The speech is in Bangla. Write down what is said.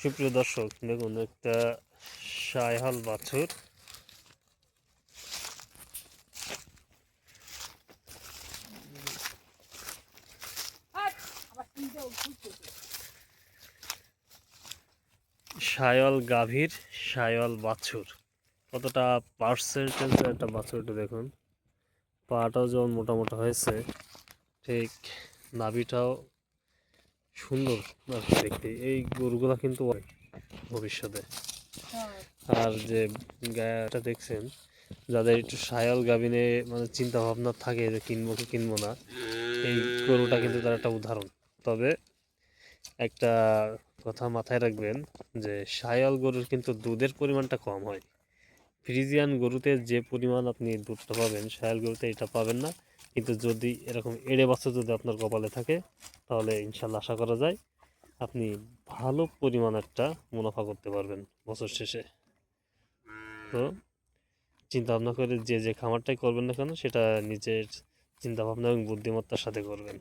সুপ্রিয় দর্শক, দেখুন, একটা সায়হাল বাছুর। সায়ল গাভীর সায়ল বাছুর। কতটা পার্সেন্টেজ একটা বাছুরটা দেখুন। পাটাও যেমন মোটা মোটা হয়েছে, ঠিক নাভিটাও সুন্দর আর দেখতে। এই গরুগুলা কিন্তু হয় ভবিষ্যতে। আর যে গায়াটা দেখছেন যাদের একটু সায়াল গাভিনে মানে চিন্তা ভাবনা থাকে যে কিনবো কি কিনবো না এই গরুটা কিন্তু তার একটা উদাহরণ। তবে একটা কথা মাথায় রাখবেন যে সায়াল গরুর কিন্তু দুধের পরিমাণটা কম হয়। ফ্রিজিয়ান গরুতে যে পরিমাণ আপনি দুধটা পাবেন সায়াল গরুতে এটা পাবেন না। কিন্তু যদি এরকম এড়ে বাচ্চা যদি আপনার কপালে থাকে, তাহলে ইনশাল্লাহ আশা করা যায় আপনি ভালো পরিমাণ একটা মুনাফা করতে পারবেন বছর শেষে। তো চিন্তা ভাবনা করে যে যে খামারটাই করবেন না কেন, সেটা নিজের চিন্তা ভাবনা এবং বুদ্ধিমত্তার সাথে করবেন।